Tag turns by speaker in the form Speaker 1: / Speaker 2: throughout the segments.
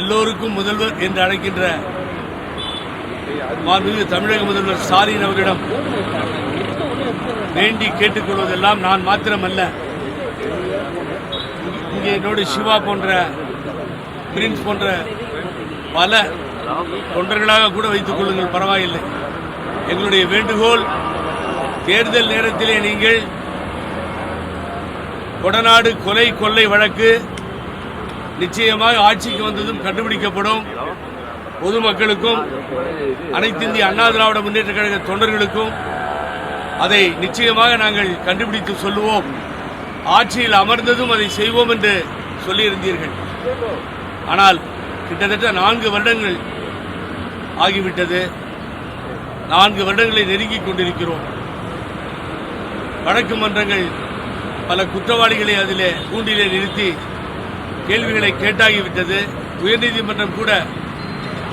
Speaker 1: எல்லோருக்கும் முதல்வர் என்று அழைக்கின்ற மாண்புமிகு தமிழக முதல்வர் ஸ்டாலின் அவர்களிடம் வேண்டி கேட்டுக்கொள்வதெல்லாம் நான் மாத்திரமல்ல. இங்கே என்னோடு சிவா போன்ற பிரின்ஸ் போன்ற பல தொண்டர்களாக கூட வைத்துக் கொள்ளுங்கள் பரவாயில்லை. எங்களுடைய வேண்டுகோள் தேர்தல் நேரத்திலே நீங்கள் கொடநாடு கொலை கொள்ளை வழக்கு நிச்சயமாக ஆட்சிக்கு வந்ததும் கண்டுபிடிக்கப்படும். பொதுமக்களுக்கும் அனைத்து இந்திய அண்ணா திராவிட முன்னேற்ற கழக தொண்டர்களுக்கும் அதை நிச்சயமாக நாங்கள் கண்டுபிடித்து சொல்லுவோம். ஆட்சியில் அமர்ந்ததும் அதை செய்வோம் என்று சொல்லியிருந்தீர்கள். ஆனால் கிட்டத்தட்ட நான்கு வருடங்கள் ஆகிவிட்டது. நான்கு வருடங்களை நெருங்கிக் கொண்டிருக்கிறோம். வழக்கு மன்றங்கள் பல குற்றவாளிகளை அதிலே கூண்டிலே நிறுத்தி கேள்விகளை கேட்டாகிவிட்டது. உயர்நீதிமன்றம் கூட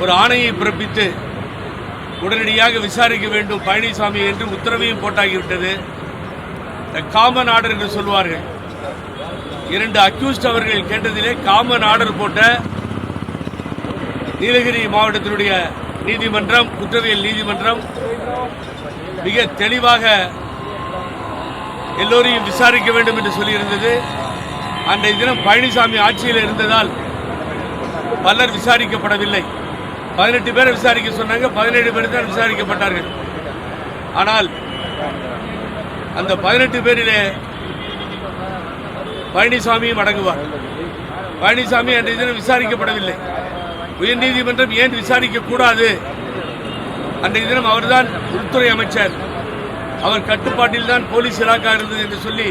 Speaker 1: ஒரு ஆணையை பிறப்பித்து உடனடியாக விசாரிக்க வேண்டும் பழனிசாமி என்று உத்தரவையும் போட்டாகிவிட்டது. காமன் ஆர்டர் என்று சொல்வார்கள். இரண்டு அக்யூஸ்ட் அவர்கள் கேட்டதிலே காமன் ஆர்டர் போட்ட நீலகிரி மாவட்டத்தினுடைய நீதிமன்றம் குற்றவியல் நீதிமன்றம் மிக தெளிவாக எல்லோரையும் விசாரிக்க வேண்டும் என்று சொல்லியிருந்தது. அன்றைய தினம் பழனிசாமி ஆட்சியில் இருந்ததால் பலர் விசாரிக்கப்படவில்லை. பதினெட்டு பேரை விசாரிக்க சொன்னாங்க பதினேழு பேர் தான் விசாரிக்கப்பட்டார்கள். ஆனால் அந்த பதினெட்டு பேரிலே பழனிசாமியும் அடங்குவார். பழனிசாமி அன்றைய தினம் விசாரிக்கப்படவில்லை. உயர்நீதிமன்றம் ஏன் விசாரிக்கக்கூடாது அன்றைய தினம் அவர்தான் உள்துறை அமைச்சர். அவர் கட்டுப்பாட்டில் தான் போலீஸ் இலாக்கா இருந்தது என்று சொல்லி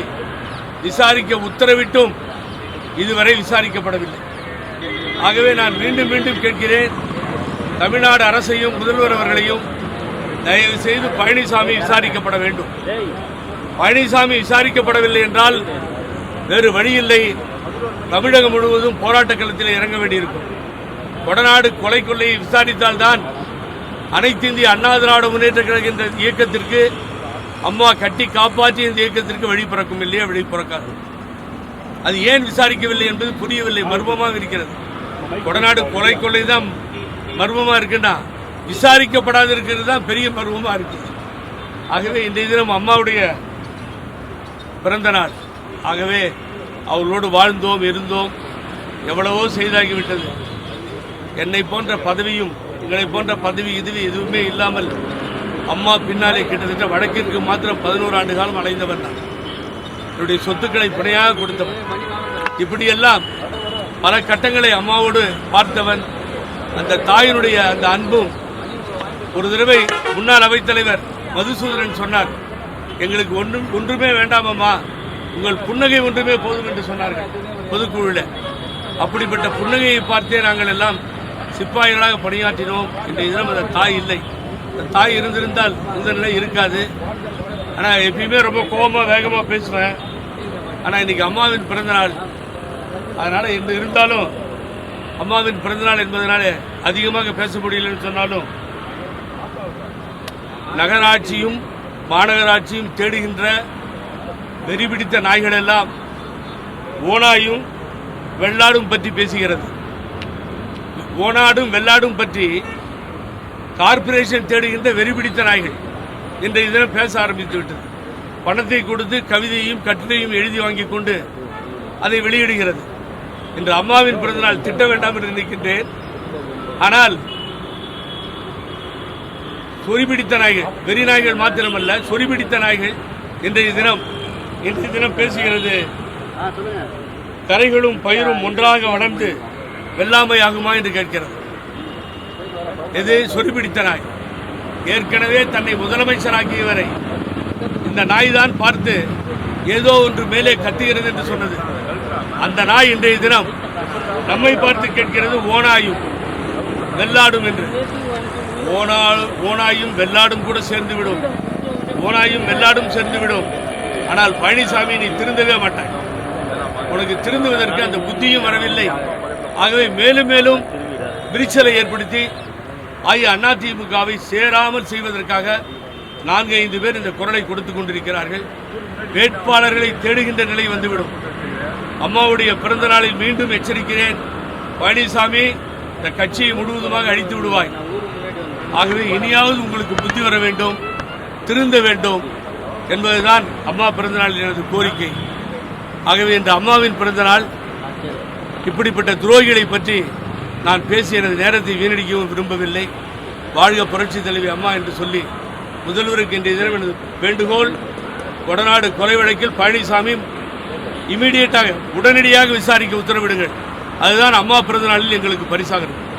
Speaker 1: விசாரிக்க உத்தரவிட்டும். இதுவரை விசாரிக்கப்படவில்லை. ஆகவே நான் மீண்டும் மீண்டும் கேட்கிறேன். தமிழ்நாடு அரசையும் முதல்வர் அவர்களையும் தயவு செய்து பழனிசாமி விசாரிக்கப்பட வேண்டும். பழனிசாமி விசாரிக்கப்படவில்லை என்றால் வேறு வழியில்லை தமிழகம் முழுவதும் போராட்ட களத்தில் இறங்க வேண்டியிருக்கும். கொடநாடு கொலை கொள்ளையை விசாரித்தால்தான் அனைத்து இந்திய அண்ணா திராவிட முன்னேற்ற கழக என்ற இயக்கத்திற்கு அம்மா கட்டி காப்பாற்றி இந்த இயக்கத்திற்கு வழி பிறக்கும் இல்லையா? வழி பிறக்காது. அது ஏன் விசாரிக்கவில்லை என்பது புரியவில்லை மர்மமாக இருக்கிறது. கொடநாடு கொலை கொள்ளை தான் மர்மமாக இருக்குன்னா விசாரிக்கப்படாது இருக்கிறது தான் பெரிய மர்மமாக இருக்குது. ஆகவே இன்றைய தினம் அம்மாவுடைய பிறந்த நாள். ஆகவே அவர்களோடு வாழ்ந்தோம் இருந்தோம் எவ்வளவோ செய்தாகிவிட்டது. என்னை போன்ற பதவியும் எங்களை போன்ற பதவி இதுவி எதுவுமே இல்லாமல் அம்மா பின்னாலே கிட்டத்தட்ட வடக்கிற்கு மாத்திரம் பதினோரு ஆண்டு காலம் அலைந்தவன் நான். என்னுடைய சொத்துக்களை பிணையாக கொடுத்தவன் இப்படியெல்லாம் பல கட்டங்களை அம்மாவோடு பார்த்தவன் அந்த தாயினுடைய அந்த அன்பும் ஒரு தடவை முன்னாள் அவைத்தலைவர் மதுசூதனன் சொன்னார் எங்களுக்கு ஒன்றும் ஒன்றுமே வேண்டாமம்மா உங்கள் புன்னகை ஒன்றுமே போதும் என்று சொன்னார்கள் பொதுக்குழுவில். அப்படிப்பட்ட புன்னகையை பார்த்தே நாங்கள் எல்லாம் சிப்பாய்களாக பணியாற்றினோம் இன்றைய தினம் அந்த தாய் இல்லை. அந்த தாய் இருந்திருந்தால் இந்த நிலை இருக்காது. ஆனால் எப்பயுமே ரொம்ப கோபமாக வேகமாக பேசுவேன். ஆனால் இன்றைக்கி அம்மாவின் பிறந்தநாள். அதனால் என்று இருந்தாலும் அம்மாவின் பிறந்தநாள் என்பதனாலே அதிகமாக பேச முடியலன்னு சொன்னாலும் நகராட்சியும் மாநகராட்சியும் தேடுகின்ற வெறி பிடித்த நாய்கள் எல்லாம் ஓனாயும் வெள்ளாடும் பற்றி பேசுகிறது. ஓனாடும் வெள்ளாடும் பற்றி கார்ப்பரேஷன் தேடுகின்ற வெறி பிடித்த நாய்கள் இன்றைய தினம் பேச ஆரம்பித்து விட்டது. பணத்தை கொடுத்து கவிதையும் கட்டுரையும் எழுதி வாங்கி கொண்டு அதை வெளியிடுகிறது. இன்று அம்மாவின் பிறந்தநாள் திட்ட வேண்டாம் என்று நினைக்கின்றேன். ஆனால் சொறிபிடித்த நாய்கள் வெறி நாய்கள் மாத்திரமல்ல சொறிபிடித்த நாய்கள் இன்றைய தினம் இன்றைய தினம் பேசுகிறது. கரைகளும் பயிரும் ஒன்றாக வளர்ந்து வெள்ளாமை ஆகுமா என்று கேட்கிறது. இது சொறிபிடித்த நாய். ஏற்கனவே தன்னை முதலமைச்சராக்கியவரை இந்த நாய் தான் பார்த்து ஏதோ ஒன்று மேலே கத்துகிறது என்று சொன்னது. அந்த நாய் இன்றைய தினம் நம்மை பார்த்து கேட்கிறது ஓனாயும் வெள்ளாடும் என்று. ஓனா ஓனாயும் வெள்ளாடும் கூட சேர்ந்து விடும் ஓனாயும் வெள்ளாடும் சேர்ந்து விடும் ஆனால் பழனிசாமி நீ திருந்தவே மாட்டாய். உனக்கு திருந்துவதற்கு அந்த புத்தியும் வரவில்லை. ஆகவே மேலும் மேலும் விரிச்சலை ஏற்படுத்தி அஇஅதிமுகவை சேராமல் செய்வதற்காக நான்கு ஐந்து பேர் இந்த குரலை கொடுத்து கொண்டிருக்கிறார்கள். வேட்பாளர்களை தேடுகின்ற நிலை வந்துவிடும். அம்மாவுடைய பிறந்த நாளில் மீண்டும் எச்சரிக்கிறேன். பழனிசாமி இந்த கட்சியை முழுவதுமாக அழித்து விடுவாய். ஆகவே இனியாவது உங்களுக்கு புத்தி வர வேண்டும் திருந்த வேண்டும் என்பதுதான் அம்மா பிறந்தநாளில் எனது கோரிக்கை. ஆகவே இந்த அம்மாவின் பிறந்தநாள் இப்படிப்பட்ட துரோகிகளை பற்றி நான் பேசி எனது நேரத்தை வீணடிக்கவும் விரும்பவில்லை. வாழ்க புரட்சி தலைவி அம்மா என்று சொல்லி முதல்வருக்கு இன்றைய தினம் எனது வேண்டுகோள் கொடநாடு கொலை வழக்கில் பழனிசாமி இமீடியட்டாக உடனடியாக விசாரிக்க உத்தரவிடுங்கள். அதுதான் அம்மா பிறந்த நாளில் எங்களுக்கு பரிசாக இருக்கும்